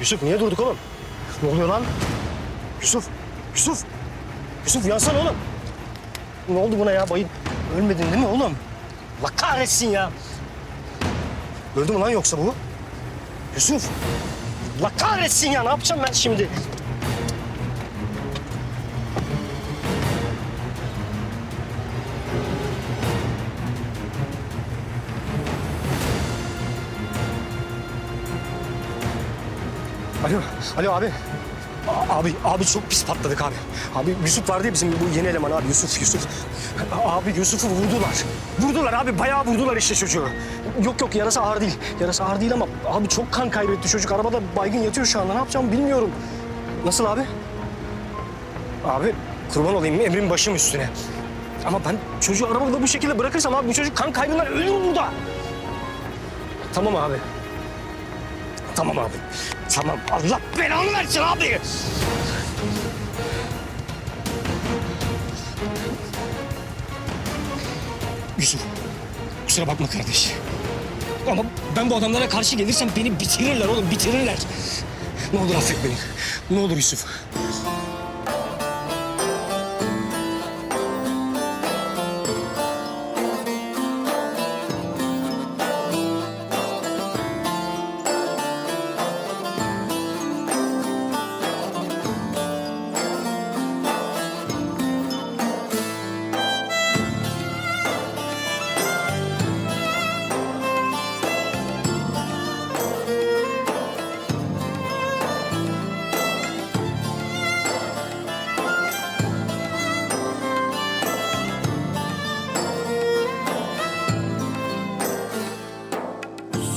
Yusuf niye durduk oğlum? Ne oluyor lan? Yusuf, Yusuf. Yusuf yansana oğlum. Ne oldu buna ya? Bayın ölmedin değil mi oğlum? Allah kahretsin ya. Öldü mü lan yoksa bu? Yusuf. Allah kahretsin ya. Ne yapacağım ben şimdi? Alo, alo abi. Abi, abi çok pis patladık abi. Abi Yusuf vardı ya bizim bu yeni eleman abi Yusuf, Yusuf. Abi Yusuf'u vurdular. Vurdular abi, bayağı vurdular işte çocuğu. Yok yok yarası ağır değil. Yarası ağır değil ama abi çok kan kaybetti çocuk. Arabada baygın yatıyor şu anda. Ne yapacağımı bilmiyorum. Nasıl abi? Abi kurban olayım emrin başım üstüne. Ama ben çocuğu arabada bu şekilde bırakırsam abi bu çocuk kan kaybından ölür burada. Tamam abi. Tamam abi. Tamam. Allah belanı versin abi. Yusuf. Kusura bakma kardeş. Ama ben bu adamlara karşı gelirsem beni bitirirler oğlum bitirirler. Ne olur affet beni. Ne olur Yusuf.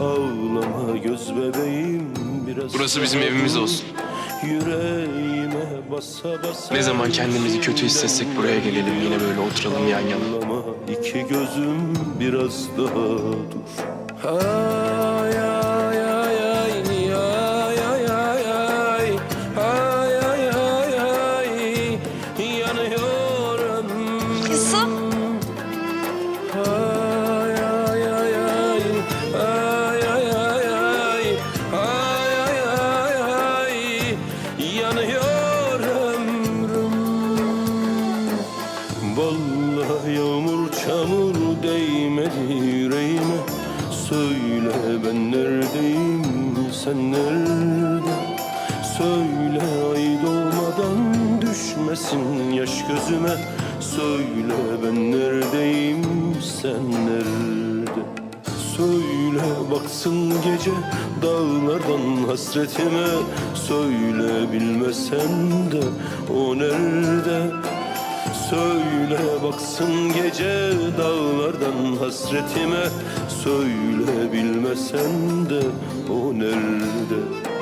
Ağlama göz bebeğim biraz Burası bizim evimiz olsun. Yüreğime basa basa Ne zaman kendimizi kötü hissetsek buraya gelelim yine böyle oturalım yan yana. Ağlama iki gözüm biraz daha dur Ay yağmur çamur değmedi yüreğime. Söyle ben neredeyim sen nerede? Söyle ay doğmadan düşmesin yaş gözüme. Söyle ben neredeyim sen nerede? Söyle baksın gece dağlardan hasretime. Söyle bilmesen de o nerede Söyle baksın gece dağlardan hasretime. Söyle bilmesen de o nerede